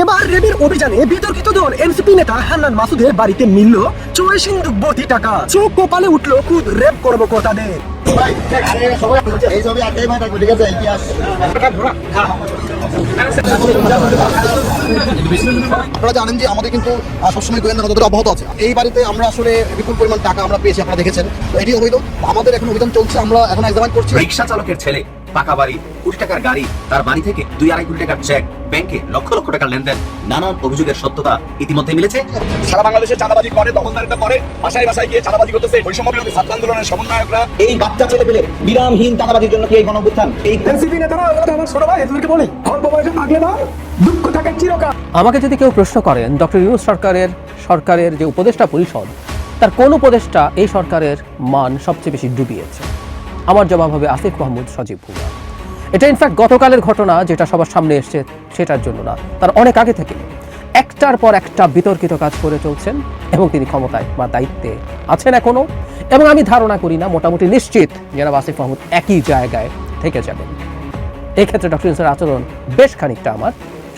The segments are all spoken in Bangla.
এবার রেবের অভিযানে বিতর্কিত দল এনসিপি নেতা হান্নান মাসুদের বাড়িতে মিলল চুয়ে সিন্ধুক ভর্তি টাকা। চোখ কপালে উঠল খুদ রেপ কর্মকর্তাদের। আপনারা জানেন যে আমাদের কিন্তু সবসময় গোয়েন্দা অব্যাহত আছে। এই বাড়িতে আমরা আসলে বিপুল পরিমাণ টাকা আমরা পেয়েছি আপনারা দেখেছেন। এটি অবৈধ আমাদের এখন অভিযান চলছে আমরা এখন এক্সামাইন করছি। রিক্সা চালকের ছেলে। পাকা বাড়ি কোটি টাকার গাড়ি তার বাড়ি থেকে দুই আড়াই কোটি টাকার চেক ব্যাংকে লক্ষ লক্ষ টাকার লেনদেন। নানান অভিযোগের সত্যতা ইতিমধ্যে মিলেছে। সারা বাংলাদেশে চাঁদাবাজি করে দখলদারিতা করে বাসায় বাসায় গিয়ে চাঁদাবাজি করতেছে। বৈষম্য বিরোধী ছাত্র আন্দোলনের সমন্বয়করা। এই বাচ্চা ছেলে পেলে বিরামহীন চাঁদাবাজির জন্য কি এই গণঅভ্যুত্থান? এই এনসিপি নেতারা আমার ছোট ভাই এদেরকে বলে অল্প বয়সে আগলে দাও দুঃখ থাকে চিরকাল। আমাকে যদি কেউ প্রশ্ন করেন ডক্টর ইউনুস সরকারের সরকারের যে উপদেষ্টা পরিষদ তার কোন উপদেষ্টা এই সরকারের মান সবচেয়ে বেশি ডুবিয়েছে? আমার জবাব হবে আসিফ মাহমুদ, সজীব ভুয়া এটা ইনফ্যাক্ট গতকালের ঘটনা যেটা সবার সামনে এসছে, সেটার জন্য না। তার অনেক আগে থেকে একটার পর একটা বিতর্কিত কাজ করে চলছেন এবং তিনি ক্ষমতায় বা দায়িত্বে আছেন এখনও। এবং আমি ধারণা করি না, মোটামুটি নিশ্চিত জনাব আসিফ মাহমুদ একই জায়গায় থেকে যাবেন। এই ক্ষেত্রে ডক্টর ইউনুসের আচরণ বেশ খানিকটা আমার,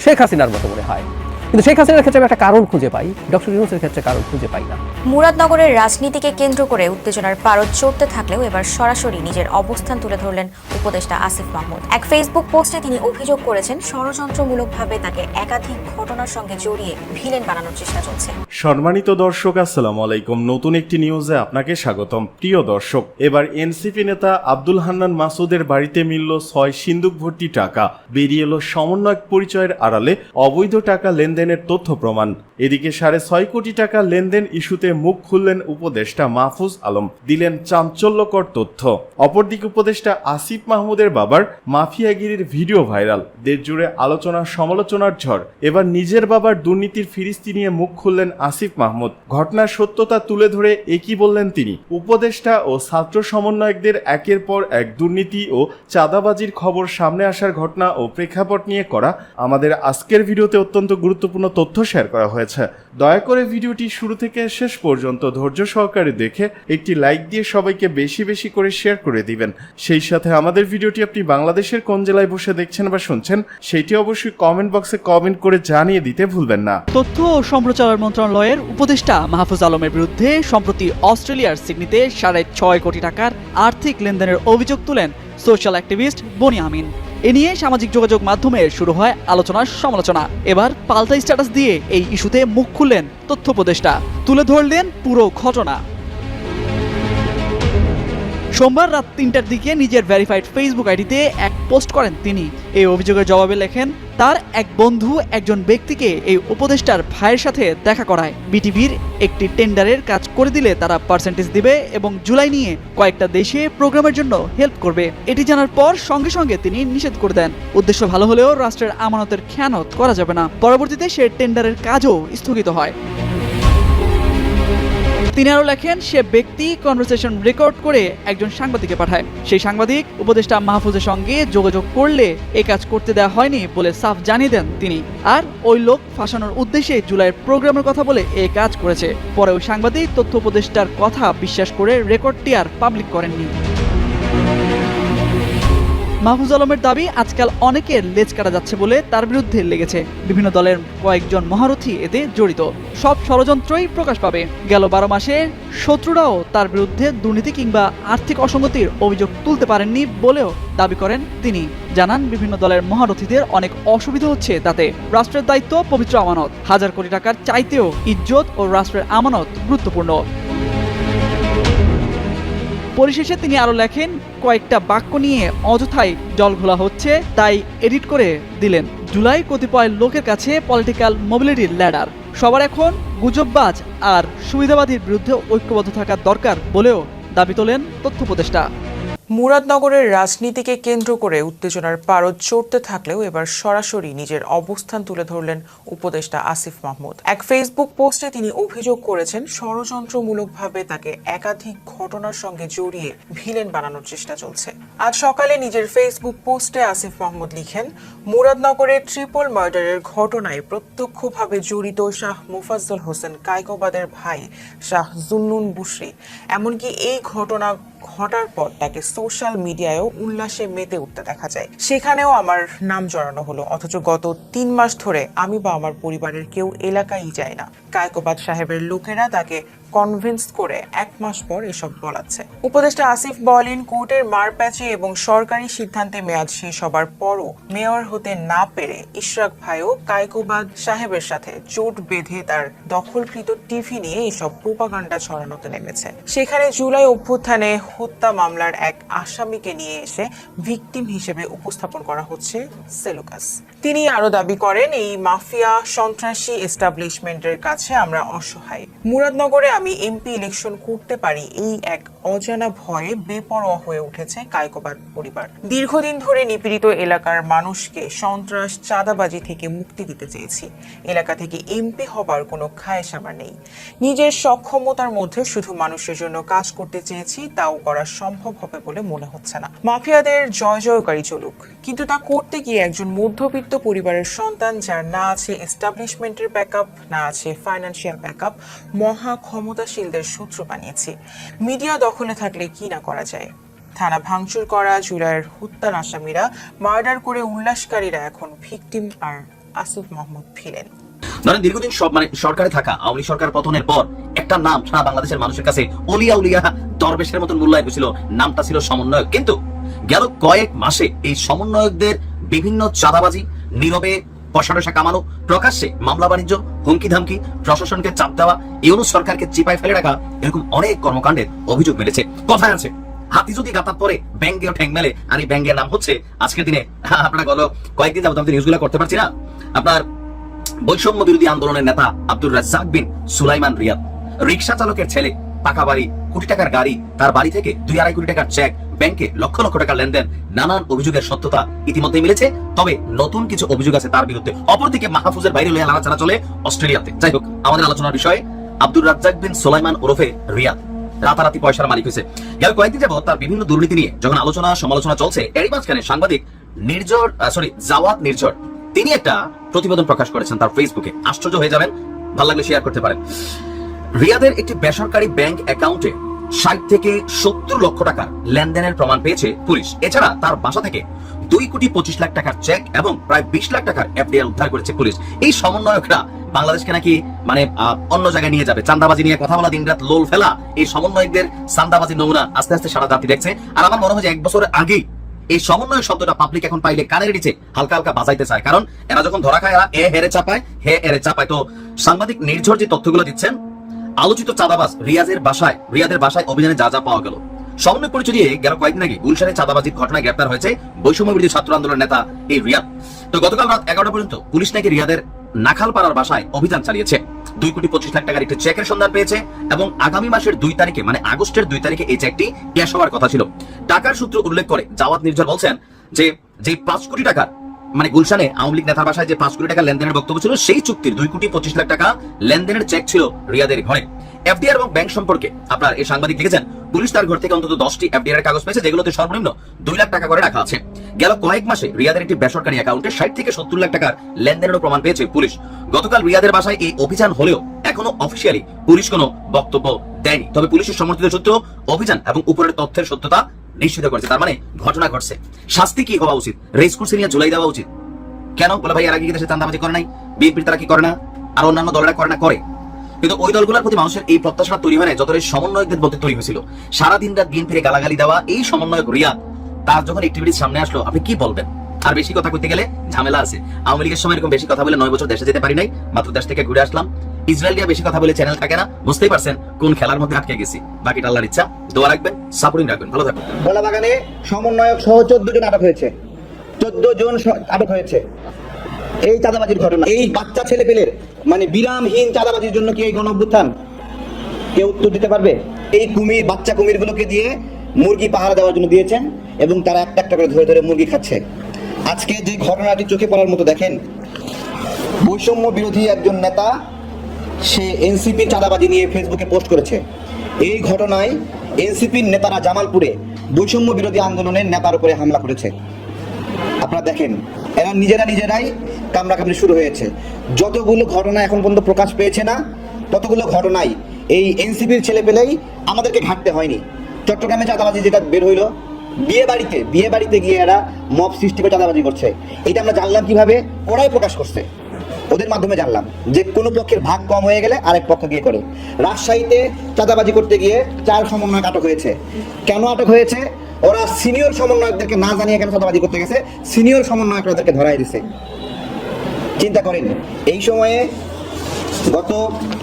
শেখ হাসিনার মতো মনে হয়। কিন্তু শেখ হাসিনার ক্ষেত্রে আমি একটা কারণ খুঁজে পাই, ডক্টর ইউনুসের ক্ষেত্রে কারণ খুঁজে পাই না। মুরাদনগরের রাজনীতিকে কেন্দ্র করে উত্তেজনার পারদ চড়তে থাকলেও এবার সরাসরি নিজের অবস্থান তুলে ধরলেন উপদেষ্টা আসিফ মাহমুদ। এক ফেসবুক পোস্টে তিনি অভিযোগ করেছেন, ষড়যন্ত্রমূলকভাবে তাকে একাধিক ঘটনার সঙ্গে জড়িয়ে ভিলেন বানানোর চেষ্টা চলছে। সম্মানিত দর্শক, আসসালামু আলাইকুম। নতুন একটি নিউজে আপনাকে স্বাগতম। প্রিয় দর্শক, এবার এনসিপি নেতা আব্দুল হান্নান মাসুদের বাড়িতে মিলল ছয় সিন্দুক ভর্তি টাকা। বেরিয়ে এলো সমন্বয়ক পরিচয়ের আড়ালে অবৈধ টাকা লেনদেনের তথ্য প্রমাণ। এদিকে সাড়ে ছয় কোটি টাকা লেনদেন ইস্যুতে মুখ খুললেন উপদেষ্টা মাহফুজ আলম। দিলেন চাঞ্চল্যকর তথ্য। অপরদিকে উপদেষ্টা আসিফ মাহমুদের বাবার মাফিয়াগিরির ভিডিও ভাইরাল। দেশ জুড়ে আলোচনা সমালোচনার ঝড়। এবার নিজের বাবার দুর্নীতির ফিরিস্তি নিয়ে মুখ খুললেন আসিফ মাহমুদ। ঘটনার সত্যতা তুলে ধরে একই বললেন তিনি। উপদেষ্টা ও ছাত্র সমন্বয়কদের একের পর এক দুর্নীতি ও চাঁদাবাজির খবর সামনে আসার ঘটনা ও প্রেক্ষাপট নিয়ে করা আমাদের আজকের ভিডিওতে অত্যন্ত গুরুত্বপূর্ণ তথ্য শেয়ার করা হয়েছে। দয়া করে ভিডিওটি শুরু থেকে শেষ পর্যন্ত ধৈর্য সহকারে দেখে একটি লাইক দিয়ে সবাইকে বেশি বেশি করে শেয়ার করে দিবেন। সেই সাথে আমাদের ভিডিওটি আপনি বাংলাদেশের কোন জেলায় বসে দেখছেন বা শুনছেন, সেটি অবশ্যই কমেন্ট বক্সে কমেন্ট করে জানিয়ে দিতে ভুলবেন না। তথ্য ও সম্প্রচার মন্ত্রণালয়ের উপদেষ্টা মাহফুজ আলমের বিরুদ্ধে সম্প্রতি অস্ট্রেলিয়ার সিডনিতে সাড়ে ছয় কোটি টাকার আর্থিক লেনদেনের অভিযোগ তুলেন সোশ্যাল অ্যাক্টিভিস্ট বনি আমিন। এ নিয়ে সামাজিক যোগাযোগ মাধ্যমে শুরু হয় আলোচনার সমালোচনা। এবার পাল্টা স্ট্যাটাস দিয়ে এই ইস্যুতে মুখ খুললেন তথ্য উপদেষ্টা। তুলে ধরলেন পুরো ঘটনা। সোমবার রাত তিনটার দিকে নিজের ভেরিফাইড ফেসবুক আইডিতে এক পোস্ট করেন তিনি। এই অভিযোগের জবাবে লেখেন, তার এক বন্ধু একজন ব্যক্তিকে এই উপদেষ্টার ভাইয়ের সাথে দেখা করায়। বিটিভির একটি টেন্ডারের কাজ করে দিলে তারা পার্সেন্টেজ দিবে এবং জুলাই নিয়ে কয়েকটা দেশে প্রোগ্রামের জন্য হেল্প করবে। এটি জানার পর সঙ্গে সঙ্গে তিনি নিষেধ করে দেন। উদ্দেশ্য ভালো হলেও রাষ্ট্রের আমানতের খেয়ানত করা যাবে না। পরবর্তীতে সে টেন্ডারের কাজও স্থগিত হয়। তিনি আরও লেখেন, সে ব্যক্তি কনভারসেশন রেকর্ড করে একজন সাংবাদিককে পাঠায়। সেই সাংবাদিক উপদেষ্টা মাহফুজের সঙ্গে যোগাযোগ করলে এ কাজ করতে দেওয়া হয়নি বলে সাফ জানিয়ে দেন তিনি। আর ওই লোক ফাঁসানোর উদ্দেশ্যে জুলাইয়ের প্রোগ্রামের কথা বলে এ কাজ করেছে। পরে ওই সাংবাদিক, তথ্য উপদেষ্টার কথা বিশ্বাস করে রেকর্ডটি আর পাবলিক করেননি। মাহফুজ আলমের দাবি, আজকাল অনেকের লেজ কাটা যাচ্ছে বলে তার বিরুদ্ধে লেগেছে। বিভিন্ন দলের কয়েকজন মহারথী এতে জড়িত। সব ষড়যন্ত্রই প্রকাশ পাবে। গেল বারো মাসে শত্রুরাও তার বিরুদ্ধে দুর্নীতি কিংবা আর্থিক অসঙ্গতির অভিযোগ তুলতে পারেননি বলেও দাবি করেন তিনি। জানান, বিভিন্ন দলের মহারথীদের অনেক অসুবিধা হচ্ছে তাতে। রাষ্ট্রের দায়িত্ব পবিত্র আমানত। হাজার কোটি টাকার চাইতেও ইজ্জত ও রাষ্ট্রের আমানত গুরুত্বপূর্ণ। পরিশেষে তিনি আরও লেখেন, কয়েকটা বাক্য নিয়ে অযথাই জল ঘোলা হচ্ছে, তাই এডিট করে দিলেন। জুলাই কতিপয় লোকের কাছে পলিটিক্যাল মোবিলিটির ল্যাডার। সবার এখন গুজববাজ আর সুবিধাবাদীর বিরুদ্ধে ঐক্যবদ্ধ থাকা দরকার বলেও দাবি তোলেন তথ্য উপদেষ্টা। মুরাদনগরের রাজনীতিকে কেন্দ্র করে উত্তেজনার পারদ চড়তে থাকলেও এবার সরাসরি নিজের অবস্থান তুলে ধরলেন উপদেষ্টা আসিফ মাহমুদ। এক ফেসবুক পোস্টে তিনি অভিযোগ করেছেন, ষড়যন্ত্রমূলকভাবে তাকে একাধিক ঘটনার সঙ্গে জড়িয়ে ভিলেন বানানোর চেষ্টা চলছে। আজ সকালে নিজের ফেসবুক পোস্টে আসিফ মাহমুদ লিখেন, মুরাদনগরের ট্রিপল মার্ডারের ঘটনায় প্রত্যক্ষভাবে জড়িত শাহ মুফাজ্জল হোসেন কায়কোবাদের ভাই শাহ জুন্নুন বুশরি। এমনকি এই ঘটনা ঘটার পর তাকে সোশ্যাল মিডিয়ায়ও উল্লাসে মেতে উঠতে দেখা যায়। সেখানেও আমার নাম জড়ানো হলো, অথচ গত তিন মাস ধরে আমি বা আমার পরিবারের কেউ এলাকায় যায় না। কায়কোবাদ সাহেবের লোকেরা তাকে কনভিন্স করে এক মাস পর এসব বলাচ্ছে। উপদেষ্টা আসিফ বলেন, কোর্টের মারপ্যাচে এবং সরকারি সিদ্ধান্তে মেয়াদ শেষ হবার পরও মেয়র হতে না পেরে ইশরাক ভাইও কায়কোবাদ সাহেবের সাথে জোট বেঁধে তার দখলকৃত টিভি নিয়ে এসব প্রোপাগান্ডা ছড়ানোতে নেমেছে। সেখানে জুলাই অভ্যুত্থানে হত্যা মামলার এক আসামিকে নিয়ে এসে ভিকটিম হিসেবে উপস্থাপন করা হচ্ছে সেলুকাস। তিনি আরও দাবি করেন, এই মাফিয়া সন্ত্রাসী এস্টাবলিশমেন্টের কাছে আমরা অসহায়। মুরাদনগরে আমি এমপি ইলেকশন করতে পারি এই এক অজানা ভয়ে বেপরোয়া হয়ে উঠেছে কায়কোবাদ পরিবার। দীর্ঘদিন ধরে নিপীড়িত এলাকার মানুষকে সন্ত্রাস, চাঁদাবাজি থেকে মুক্তি দিতে চেয়েছি। এলাকা থেকে এমপি হবার কোনো খায়েশ আমার নেই। নিজের সক্ষমতার মধ্যে শুধু মানুষের জন্য কাজ করতে চেয়েছি, তাও করা সম্ভব হবে বলে মনে হচ্ছে না। মাফিয়াদের জয় জয়কারী চলুক, কিন্তু তা করতে গিয়ে একজন মধ্যবিত্ত পরিবারের সন্তান, যার না আছে এস্টাবলিশমেন্টের ব্যাকআপ না আছে ফাইন্যান্সিয়াল ব্যাকআপ মহা ক্ষমতাশীলদের সূত্র বানিয়েছি। মিডিয়া দখলে থাকলে কি না করা যায়? থানা ভাঙচুর করা, জুলাইয়ের হত্যার আসামিরা মার্ডার করে উল্লাসকারীরা এখন ভিকটিম আর আসিফ মোহাম্মদ ফিরেন ধরেন দীর্ঘদিন সব মানে সরকারে থাকা আওয়ামী সরকার পতনের পর একটা নাম সারা বাংলাদেশের মানুষের কাছে অলিয়া উলিয়া দরবেশের মতন মূল্যায়ন ছিল নামটা ছিল সমন্বয়ক। কিন্তু গেল কয়েক মাসে এই সমন্বয়কদের বিভিন্ন চাঁদাবাজি, নীরবে টয়সা কামানো প্রকাশ্যে মামলা বাণিজ্য হুমকি ধামকি প্রশাসনকে চাপ দেওয়া, ইউনুস সরকারকে চিপায় ফেলে রাখা, এরকম অনেক কর্মকাণ্ডের অভিযোগ মিলেছে কথায় আছে, হাতি যদি গাতার পরে ব্যাংকেও ঠ্যাং মেলে, আর এই ব্যাংকের নাম হচ্ছে আজকের দিনে, আপনারা গত কয়েকদিন যাবত আমি নিউজগুলো করতে পারছি না? আপনার বৈষম্য বিরোধী আন্দোলনের নেতা আব্দুর রাজ্জাক বিন সুলাইমান রিয়াদ, রিক্সা চালকের ছেলে পাকা বাড়ি, কোটি টাকার গাড়ি, তার বাড়ি থেকে দুই আড়াই কোটি টাকার চেক ব্যাংকে লক্ষ লক্ষ টাকার লেনদেন, নানান অভিযোগের সত্যতা ইতিমধ্যে মিলেছে। তবে নতুন কিছু অভিযোগ আছে তার বিরুদ্ধে। অপরদিকে মাহফুজের বাইরে লইয়া আলোচনা চলে অস্ট্রেলিয়াতে। যাই হোক, আমাদের আলোচনার বিষয়, আব্দুর রাজ্জাক বিন সুলাইমান ওরফে রিয়াদ। রাতারাতি পয়সার মালিক হয়েছে। গেল কয়েকদিন যাবত তার বিভিন্ন দুর্নীতি নিয়ে যখন আলোচনা, সমালোচনা চলছে, এরই মাঝখানে সাংবাদিক নির্জর সরি জাওয়াত নির্জর তিনি একটা প্রতিবেদন প্রকাশ করেছেন তার ফেসবুকে আশ্চর্য হয়ে যাবেন, ভালো লাগলে শেয়ার করতে পারেন। রিয়াদের একটি বেসরকারি ব্যাংক অ্যাকাউন্টে ষাট থেকে সত্তর লক্ষ টাকার লেনদেনের প্রমাণ পেয়েছে পুলিশ। এছাড়া তার বাসা থেকে দুই কোটি পঁচিশ লাখ টাকার চেক এবং প্রায় বিশ লাখ টাকার এফডিআর উদ্ধার করেছে পুলিশ। এই সমন্বয়করা বাংলাদেশকে নাকি মানে অন্য জায়গায় নিয়ে যাবে। চান্দাবাজি নিয়ে কথা বলা, দিনরাত লোল ফেলা, এই সমন্বয়কদের চান্দাবাজি নমুনা আস্তে আস্তে সারা জাতি দেখছে। আর আমার মনে হয় যে এক বছর আগেই এই সমন্বয় শব্দটা পাবলিক এখন পাইলে কানের নিচে হালকা হালকা বাজাইতে চায়। কারণ এরা যখন ধরা খায়, এরা এ, হেরে চাপায়, হে, এরে চাপায়। তো সাংবাদিক নির্ঝর যে তথ্যগুলো দিচ্ছেন আলোচিত চাঁদাবাজ রিয়াজের বাসায় রিয়াদের বাসায় অভিযানে যা যা পাওয়া গেল। সমন্বয় পরিচয় দিয়ে গেল কয়েকদিন আগে গুলশানে চাঁদাবাজির ঘটনায় গ্রেপ্তার হয়েছে বৈষম্য বিরোধী ছাত্র আন্দোলনের নেতা এই রিয়াদ। তো গতকাল রাত এগারোটা পর্যন্ত পুলিশ নাকি রিয়াদের নাখালপাড়ার বাসায় অভিযান চালিয়েছে। দুই কোটি পঁচিশ লাখ টাকার একটি চেকের সন্ধান পেয়েছে এবং আগামী মাসের দুই তারিখে মানে আগস্টের দুই তারিখে এই চেকটি ক্যাশ হওয়ার কথা ছিল। টাকার সূত্র উল্লেখ করে জাওয়াত নির্ঝর বলছেন যে যে পাঁচ কোটি টাকার মানে গুলশানে আওয়ামী লীগ নেতার বাসায় যে পাঁচ কোটি টাকা লেনদেনের বক্তব্য ছিল, সেই চুক্তির দুই কোটি পঁচিশ লাখ টাকা লেনদেনের চেক ছিল রিয়াদের ঘরে। এফডিআর এবং ব্যাংক সম্পর্কে আপনার এই সাংবাদিক লিখেছেন পুলিশ তার ঘর থেকে অন্তত দশটি এফডিআর এর কাগজ পেয়েছে, যেগুলোতে সর্বনিম্ন দুই লাখ টাকা করে রাখা আছে। গেল কয়েক মাসে রিয়াদের একটি বেসরকারি অ্যাকাউন্টে ষাট থেকে সত্তর লাখ টাকার লেনদেনেরও প্রমাণ পেয়েছে পুলিশ। গতকাল রিয়াদের বাসায় এই অভিযান হলেও এখনও অফিসিয়ালি পুলিশ কোনো বক্তব্য দেয়নি। তবে পুলিশের সমর্থিত সূত্র, অভিযান এবং উপরের তথ্যের সত্যতা নিশ্চিত করেছে। তার মানে ঘটনা ঘটছে। শাস্তি কি হওয়া উচিত? রেস কোর্সে নিয়ে জুলাই দেওয়া উচিত? কেন? বলে ভাই, এর আগে দেশে চান্দাবাজি করে নাই? বিএনপির তারা কি করে না? আর অন্যান্য দলেরা করে না? করে। কিন্তু ওই দলগুলোর প্রতি মানুষের এই প্রত্যাশা তৈরি হয় না যত সমন্বয়কদের মধ্যে তৈরি হয়েছিল। সারাদিন রাত দিন ফিরে গালাগালি দেওয়া, এই সমন্বয়ক রিয়াদ তার যখন অ্যাক্টিভিটির সামনে আসলো, আপনি কি বলবেন? আর বেশি কথা করতে গেলে ঝামেলা আছে। আওয়ামী লীগের সময় এরকম বেশি কথা বলে নয় বছর দেশে যেতে পারি নাই, মাত্র দেশ থেকে ঘুরে আসলাম। ইসরায়েল নিয়ে বেশি কথা বলে চ্যানেল থাকে না, বুঝতেই পারছেন কোন খেলার মধ্যে আটকে গেছি। বাকিটা আল্লাহর ইচ্ছা, দোয়া রাখবেন সাপোর্টিং রাখবেন, ভালো থাকবেন। ভোলা বাগানে সমন্বয়ক সহ চোদ্দ জন আটক হয়েছে। চোদ্দ জন আটক হয়েছে। এই চাঁদাবাজির ঘটনা। এই বাচ্চা ছেলে পেলের মানে বিরামহীন চাঁদাবাজির জন্য কি এই গণ অভ্যুত্থান কেউ উত্তর দিতে পারবে? এই কুমির, বাচ্চা কুমিরগুলোকে দিয়ে মুরগি পাহারা দেওয়ার জন্য দিয়েছেন এবং তারা একটা একটা করে ধরে ধরে মুরগি খাচ্ছে। আজকে যে ঘটনাটি চোখে পড়ার মতো দেখেন, বৈষম্য বিরোধী একজন নেতা সে এনসিপি চাঁদাবাজি নিয়ে ফেসবুকে পোস্ট করেছে। এই ঘটনায় এনসিপির নেতারা জামালপুরে বৈষম্য বিরোধী আন্দোলনের নেতার উপরে হামলা করেছে। আপনারা দেখেন, এরা নিজেরা নিজেরাই কামড়াকামড়ি শুরু হয়েছে। যতগুলো ঘটনা এখন পর্যন্ত প্রকাশ পেয়েছে না, ততগুলো ঘটনাই এই এনসিপির ছেলে পেলেই আমাদেরকে ঘাটতে হয়নি। চট্টগ্রামে চাঁদাবাজি যেটা বের হইল, বিয়ে বাড়িতে বিয়ে বাড়িতে গিয়ে এরা মব করে চাঁদাবাজি করছে। এটা আমরা জানলাম কীভাবে, ওরাই প্রকাশ করছে। ওদের মাধ্যমে জানলাম যে কোনো পক্ষের ভাগ কম হয়ে গেলে আরেক পক্ষ গিয়ে করে। রাজশাহীতে চাঁদাবাজি করতে গিয়ে চার সমন্বয়ক আটক হয়েছে। কেন আটক হয়েছে? ওরা সিনিয়র সমন্বয়কদেরকে না জানিয়ে কেন চাঁদাবাজি করতে গেছে? সিনিয়র সমন্বয়করা ওদেরকে ধরাই দিছে। চিন্তা করেন, এই সময়ে গত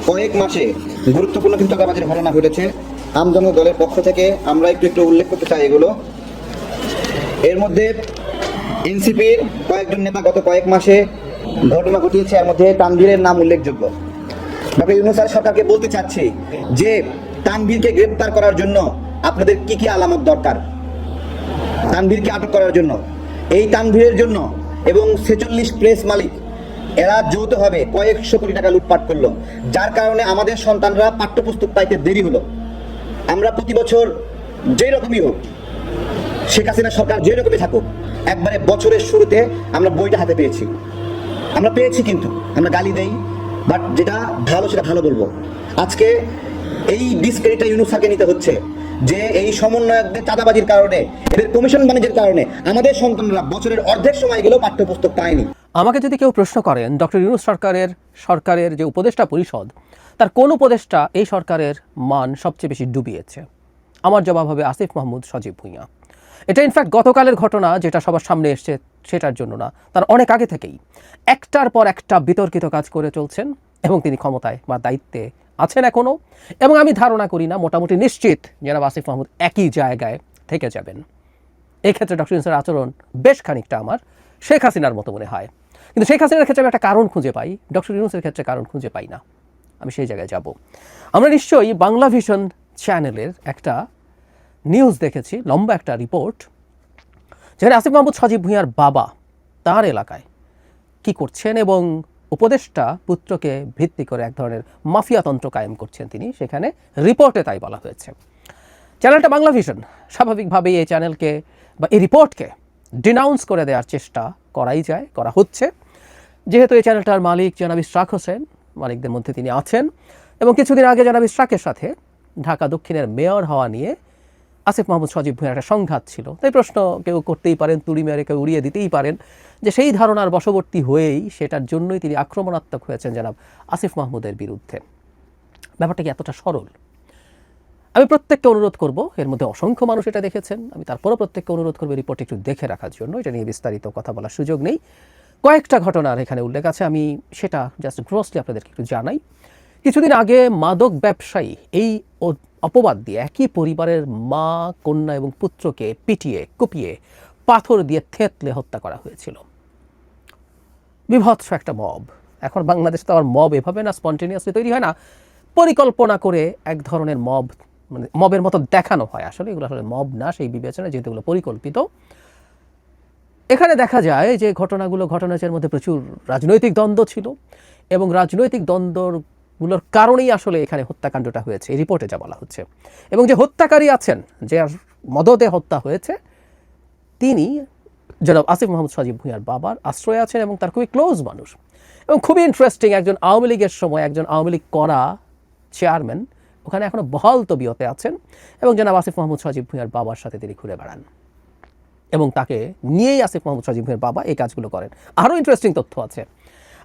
কয়েক মাসে গুরুত্বপূর্ণ কিন্তু চাঁদাবাজির ঘটনা ঘটেছে। আমজনক দলের পক্ষ থেকে আমরা একটু একটু উল্লেখ করতে চাই এগুলো। এর মধ্যে এনসিপির কয়েকজন নেতা গত কয়েক মাসে ঘটনা ঘটিয়েছে, এর মধ্যে তানভীরের নাম উল্লেখযোগ্য। ডক্টর ইউনুস স্যার সরকারকে বলতে চাচ্ছি যে, তানভীরকে গ্রেপ্তার করার জন্য আপনাদের কি কি আলামত দরকার? তানভীরকে আটক করার জন্য। এই তানভীরের জন্য এবং ছেচল্লিশ প্রেস মালিক, এরা যৌথভাবে কয়েকশো কোটি টাকা লুটপাট করল, যার কারণে আমাদের সন্তানরা পাঠ্যপুস্তক পাইতে দেরি হলো। আমরা প্রতি বছর যেই রকমই হোক, শেখ হাসিনা সরকার যে রকমই থাকুক, একবারে বছরের শুরুতে আমরা বইটা হাতে পেয়েছি। আমরা পেয়েছি কিন্তু, আমরা গালি দেই বাট যেটা ভালো সেটা ভালো বলব। আজকে এই ডিসক্রেডিটটা ইউনুসাকে নিতে হচ্ছে যে এই সমন্বয়কদের চাঁদাবাজির কারণে, এদের কমিশন বাণিজ্যের কারণে আমাদের সন্তানরা বছরের অর্ধেক সময় গেলেও পাঠ্যপুস্তক পায়নি। আমাকে যদি কেউ প্রশ্ন করেন, ডক্টর ইউনুস সরকারের সরকারের যে উপদেষ্টা পরিষদ, তার কোন উপদেষ্টা এই সরকারের মান সবচেয়ে বেশি ডুবিয়েছে? আমার জবাব হবে আসিফ মাহমুদ সজীব ভুঁইয়া। এটা ইনফ্যাক্ট গতকালের ঘটনা যেটা সবার সামনে এসছে সেটার জন্য না, তার অনেক আগে থেকেই। একটার পর একটা বিতর্কিত কাজ করে চলছেন এবং তিনি ক্ষমতায় বা দায়িত্বে আছেন এখনও। এবং আমি ধারণা করি না, মোটামুটি নিশ্চিত যারা আসিফ মাহমুদ একই জায়গায় থেকে যাবেন। এই ক্ষেত্রে ডক্টর ইউনুসের আচরণ বেশ খানিকটা আমার, শেখ হাসিনার মতো মনে হয়। কিন্তু শেখ হাসিনার ক্ষেত্রে আমি একটা কারণ খুঁজে পাই, ডক্টর ইউনুসের ক্ষেত্রে কারণ খুঁজে পাই না। আমি সেই জায়গায় যাব। আমরা নিশ্চয়ই বাংলা ভিশন চ্যানেলের একটা নিউজ দেখেছি, লম্বা একটা রিপোর্ট। যেখানে আসিফ মাহমুদ সজীব ভূঁইয়ার বাবা তার এলাকায় কি করছেন এবং উপদেষ্টা পুত্রকে ভিত্তি করে এক ধরনের মাফিয়াতন্ত্র কায়েম করছেন তিনি, সেখানে রিপোর্টে তাই বলা হয়েছে। চ্যানেলটা বাংলা ভিশন। স্বাভাবিকভাবেই এই চ্যানেলকে বা এই রিপোর্টকে ডিনাউন্স করে দেওয়ার চেষ্টা করাই যায়, করা হচ্ছে। যেহেতু এই চ্যানেলটার মালিক জনাব ইশরাক হোসেন, মালিকদের মধ্যে তিনি আছেন এবং কিছুদিন আগে জনাব ইশরাকের সাথে ঢাকা দক্ষিণের মেয়র হওয়া নিয়ে আসিফ মাহমুদ সজীব ভুঁইয়ার একটা সংঘাত ছিল। তাই প্রশ্ন কেউ করতেই পারেন, তুড়ি মেরে কেউ উড়িয়ে দিতেই পারেন যে সেই ধারণার বশবর্তী হয়েই সেটার জন্যই তিনি আক্রমণাত্মক হয়েছেন জনাব আসিফ মাহমুদের বিরুদ্ধে। ব্যাপারটা কি এতটা সরল? আমি প্রত্যেককে অনুরোধ করব, এর মধ্যে অসংখ্য মানুষ এটা দেখেছেন, আমি তারপরও প্রত্যেককে অনুরোধ করব রিপোর্ট একটু দেখে রাখার জন্য, এটা নিয়ে বিস্তারিত কথা বলার সুযোগ নেই। কয়েকটা ঘটনার এখানে উল্লেখ আছে, আমি সেটা জাস্ট গ্রসলি আপনাদেরকে একটু জানাই। কিছুদিন আগে মাদক ব্যবসায়ী এই অপবাদ দিয়ে একই পরিবারের মা, কন্যা এবং পুত্রকে পিটিয়ে, কুপিয়ে, পাথর দিয়ে থেতলে হত্যা করা হয়েছিল। বিভৎস একটা মব। এখন বাংলাদেশে তো আবার মব এভাবে না, স্পন্টেনিয়াসলি তৈরি হয় না। পরিকল্পনা করে এক ধরনের মব মানে মবের মতো দেখানো হয় আসলে। এগুলো আসলে মব না, সেই বিবেচনা যেহেতু এগুলো পরিকল্পিত। এখানে দেখা যায় যে ঘটনাগুলো ঘটনাচের মধ্যে প্রচুর রাজনৈতিক দ্বন্দ্ব ছিল এবং রাজনৈতিক দ্বন্দ্বগুলোর কারণেই আসলে এখানে হত্যাকাণ্ডটা হয়েছে, এই রিপোর্টে যা বলা হচ্ছে। এবং যে হত্যাকারী আছেন, যে মদতে হত্যা হয়েছে, তিনি জনাব আসিফ মোহাম্মদ সজীব ভুঁইয়ার বাবার আশ্রয় আছেন এবং তার খুবই ক্লোজ মানুষ। এবং খুবই ইন্টারেস্টিং একজন আওয়ামী লীগের সময় একজন আওয়ামী লীগ করা চেয়ারম্যান ওখানে এখনও বহাল তবিয়তে আছেন এবং জনাব আসিফ মোহাম্মদ সজীব ভুঁইয়ার বাবার সাথে তিনি ঘুরে বেড়ান। এবং তাকে নিয়েই আসিফ মোহাম্মদ সজীব ভুঁইয়ার বাবা এই কাজগুলো করেন। আরও ইন্টারেস্টিং তথ্য আছে।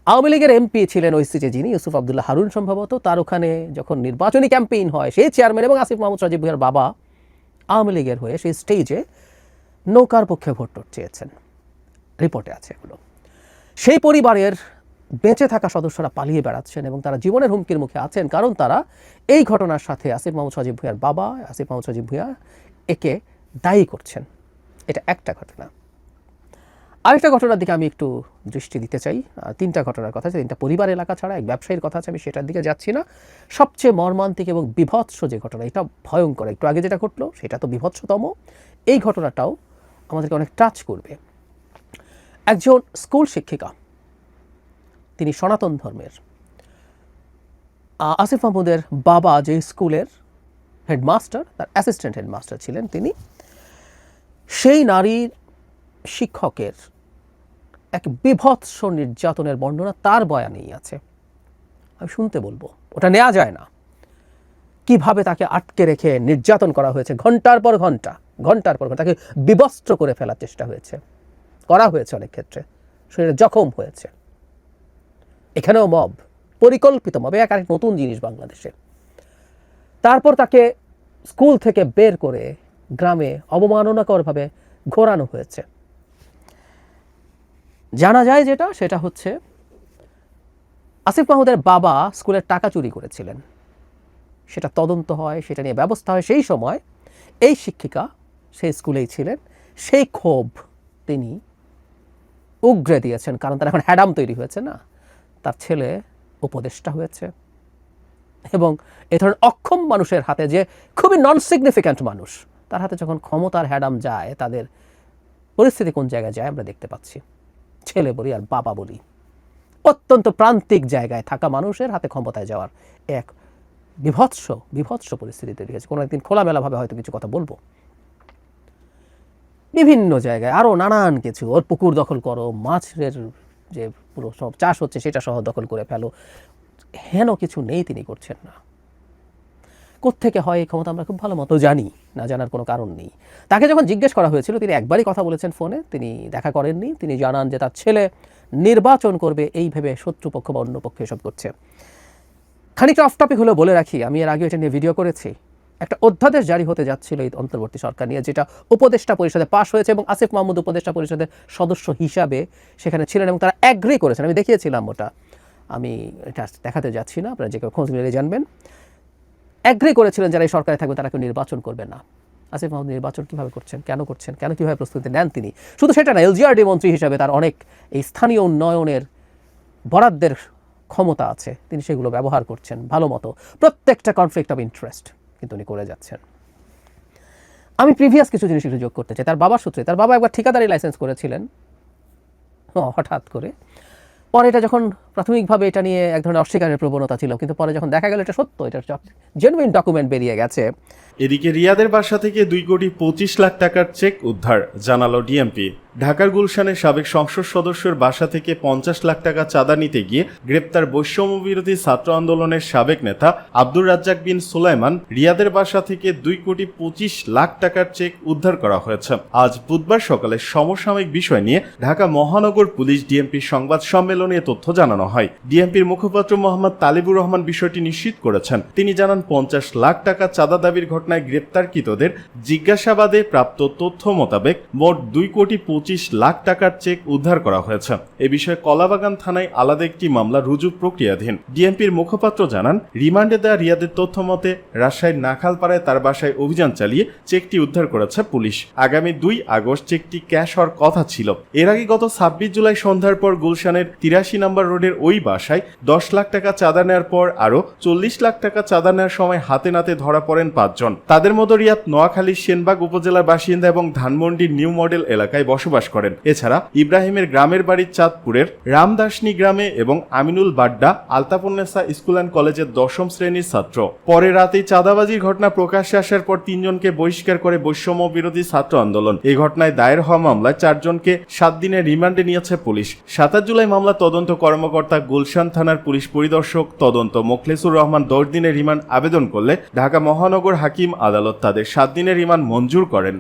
আওয়ামী লীগের এমপি ছিলেন ওই সিটে যিনি, ইউসুফ আবদুল্লাহ হারুন সম্ভবত। তার ওখানে যখন নির্বাচনী ক্যাম্পেইন হয়, সেই চেয়ারম্যান এবং আসিফ মোহাম্মদ সজীব ভুঁইয়ার বাবা আওয়ামী লীগের হয়ে সেই স্টেজে নৌকার পক্ষে ভোট টোট চেয়েছেন। রিপোর্টে আছে এগুলো। সেই পরিবারের বেঁচে থাকা সদস্যরা পালিয়ে বেড়াচ্ছেন এবং তারা জীবনের হুমকির মুখে আছেন কারণ তারা এই ঘটনার সাথে আসিফ মোহাম্মদ সজীব ভুঁইয়ার বাবা, আসিফ মোহাম্মদ সজীব ভুঁইয়া একে দায়ী করছেন। এটা একটা ঘটনা। আরেকটা ঘটনার দিকে আমি একটু দৃষ্টি দিতে চাই। তিনটা ঘটনার কথা আছে, তিনটা পরিবার এলাকা ছাড়া, এক ব্যবসায়ীর কথা আছে, আমি সেটার দিকে যাচ্ছি না। সবচেয়ে মর্মান্তিক এবং বিভৎস যে ঘটনা, এটা ভয়ঙ্কর। একটু আগে যেটা ঘটলো, সেটা তো বিভৎসতম। এই ঘটনাটাও আমাদেরকে অনেক টাচ করবে। একজন স্কুল শিক্ষিকা, তিনি সনাতন ধর্মের। আসিফ মাহমুদের বাবা যে স্কুলের হেডমাস্টার, তার অ্যাসিস্ট্যান্ট হেডমাস্টার ছিলেন তিনি। সেই নারীর শিক্ষকের এক বিভৎস নির্যাতনের বর্ণনা তার বয়ানেই আছে। আমি শুনতে বলব, ওটা নেওয়া যায় না। কীভাবে তাকে আটকে রেখে নির্যাতন করা হয়েছে? ঘণ্টার পর ঘণ্টা, ঘণ্টার পর ঘণ্টা তাকে বিবস্ত্র করে ফেলার চেষ্টা হয়েছে। করা হয়েছে অনেক ক্ষেত্রে। শরীরে জখম হয়েছে। এখানেও মব, পরিকল্পিত মব, এক আরেক নতুন জিনিস বাংলাদেশে। তারপর তাকে স্কুল থেকে বের করে গ্রামে অবমাননাকরভাবে ঘোরানো হয়েছে। জানা যায় যেটা, সেটা হচ্ছে আসিফ মাহমুদের বাবা স্কুলের টাকা চুরি করেছিলেন। সেটা তদন্ত হয়, সেটা নিয়ে ব্যবস্থা হয়। সেই সময় এই শিক্ষিকা সেই স্কুলেই ছিলেন, সেই ক্ষোভ তিনি উগ্রে দিয়েছেন, কারণ তার এখন হ্যাডাম তৈরি হয়েছে না। তার ছেলে উপদেষ্টা হয়েছে। এবং এ ধরনের অক্ষম মানুষের হাতে যে খুবই নন সিগনিফিক্যান্ট মানুষ, তার হাতে যখন ক্ষমতার হ্যাডাম যায়, তাদের পরিস্থিতি কোন জায়গায় যায় আমরা দেখতে পাচ্ছি। ছেলে বলি আর বাবা বলি। অত্যন্ত প্রান্তিক জায়গায় থাকা মানুষের হাতে ক্ষমতায় যাওয়ার এক বিভৎস বিভৎস পরিস্থিতি তৈরি হয়েছে কোনো একদিন খোলামেলাভাবে হয়তো কিছু কথা বলব। বিভিন্ন জায়গায় আরও নানান কিছু। ওর পুকুর দখল করো, মাছের যে পুরো সব চাষ হচ্ছে সেটা সহ দখল করে ফেলো। হেন কিছু নেই তিনি করছেন না। কোত্থেকে হয় এই ক্ষমতা আমরা খুব ভালো মতো জানি, না জানার কোনো কারণ নেই। তাকে যখন জিজ্ঞেস করা হয়েছিল, তিনি একবারই কথা বলেছেন ফোনে, তিনি দেখা করেননি, তিনি জানান যে তার ছেলে নির্বাচন করবে এই ভেবে শত্রুপক্ষ বা অন্য পক্ষ এসব করছে। খানিকটা অফ টপিক হলেও বলে রাখি, আমি এর আগে এটা নিয়ে ভিডিও করেছি। একটা অধ্যাদেশ জারি হতে যাচ্ছিল এই অন্তর্বর্তী সরকার নিয়ে, যেটা উপদেষ্টা পরিষদে পাশ হয়েছে এবং আসিফ মাহমুদ উপদেষ্টা পরিষদের সদস্য হিসাবে সেখানে ছিলেন এবং তারা অ্যাগ্রি করেছেন। আমি দেখিয়েছিলাম ওটা। আমি এটা দেখাতে যাচ্ছি না, আপনারা যে কেউ খোঁজ নিলে জানবেন। অ্যাগ্রি করেছিলেন যারা এই সরকারে থাকবে, তারা কেউ নির্বাচন করবে না। আসিফ মাহমুদ নির্বাচন কীভাবে করছেন, কেন করছেন, কেন কীভাবে প্রস্তুতি নেন তিনি? শুধু সেটা না, এলজিআরডি মন্ত্রী হিসাবে তার অনেক এই স্থানীয় উন্নয়নের বরাদ্দের ক্ষমতা আছে। তিনি সেগুলো ব্যবহার করছেন ভালো মতো। প্রত্যেকটা কনফ্লিক্ট অফ ইন্টারেস্ট কিন্তু উনি করে যাচ্ছেন। আমি প্রিভিয়াস কিছু জিনিস একটু যোগ করতে চাই। তার বাবার সূত্রে, তার বাবা একবার ঠিকাদারি লাইসেন্স করেছিলেন। হঠাৎ করে। পরে এটা যখন প্রাথমিকভাবে এটা নিয়ে এক ধরনের অস্বীকারের প্রবণতা ছিল, কিন্তু পরে যখন দেখা গেল এটা সত্য, এটা জেনুইন ডকুমেন্ট বেরিয়ে গেছে। এদিকে রিয়াদের বাসা থেকে দুই কোটি পঁচিশ লাখ টাকার চেক উদ্ধার, জানালো ডিএমপি। ঢাকার গুলশানের সাবেক সংসদ সদস্যের বাসা থেকে পঞ্চাশ লাখ টাকা চাঁদা নিতে গিয়ে গ্রেপ্তার বৈষম্য বিরোধী ছাত্র আন্দোলনের সাবেক নেতা আব্দুর রাজ্জাক বিন সুলাইমান, রিয়াদের বাসা থেকে দুই কোটি পঁচিশ লাখ টাকার চেক উদ্ধার করা হয়েছে। আজ বুধবার সকালে সমসাময়িক বিষয় নিয়ে ঢাকা মহানগর পুলিশ ডিএমপির সংবাদ সম্মেলনে এ তথ্য জানানো হয়। ডিএমপির মুখপাত্র মোহাম্মদ তালিবুর রহমান বিষয়টি নিশ্চিত করেছেন। তিনি জানান, পঞ্চাশ লাখ টাকা চাঁদা দাবির ঘটনায় গ্রেপ্তারকৃতদের জিজ্ঞাসাবাদে প্রাপ্ত তথ্য মোতাবেক মোট দুই কোটি পঁচিশ লাখ টাকার চেক উদ্ধার করা হয়েছে। এ বিষয়ে কলাবাগান থানায় আলাদা একটি মামলা রুজু প্রক্রিয়াধীন। ডিএমপির মুখপাত্র জানান, রিমান্ডে দেওয়া রিয়াদের তথ্য মতে রাজশাহীর নাখালপাড়ায় তার বাসায় অভিযান চালিয়ে চেকটি উদ্ধার করেছে পুলিশ। আগামী দুই আগস্ট চেকটি ক্যাশ হওয়ার কথা ছিল। এর আগে গত ছাব্বিশ জুলাই সন্ধ্যার পর গুলশানের তিরাশি নম্বর রোডের ওই বাসায় দশ লাখ টাকা চাঁদা নেওয়ার পর আরও চল্লিশ লাখ টাকা চাঁদা নেওয়ার সময় হাতে নাতে ধরা পড়েন পাঁচজন। তাদের মধ্যে রিয়াদ নোয়াখালীর সেনবাগ উপজেলার বাসিন্দা এবং ধানমন্ডির নিউ মডেল এলাকায় বসবাস করেন। এছাড়া ইব্রাহিমের গ্রামের বাড়ির চাঁদপুরের রামদাসনি গ্রামে এবং আমিনুল বাড্ডা আলতাপুন্নেসা স্কুল অ্যান্ড কলেজের দশম শ্রেণির ছাত্র। পরে রাতেই চাঁদাবাজির ঘটনা প্রকাশ্যে আসার পর তিনজনকে বহিষ্কার করে বৈষম্য বিরোধী ছাত্র আন্দোলন। এই ঘটনায় দায়ের হওয়া মামলায় চারজনকে সাত দিনের রিমান্ডে নিয়েছে পুলিশ। সাতাশ জুলাই মামলা তদন্ত কর্মকর্তা গুলশান থানার পুলিশ পরিদর্শক তদন্ত মোখলেসুর রহমান দশ দিনের রিমান্ড আবেদন করলে ঢাকা মহানগর হাকিম আদালত তাদের সাত দিনের রিমান্ড মঞ্জুর করেন।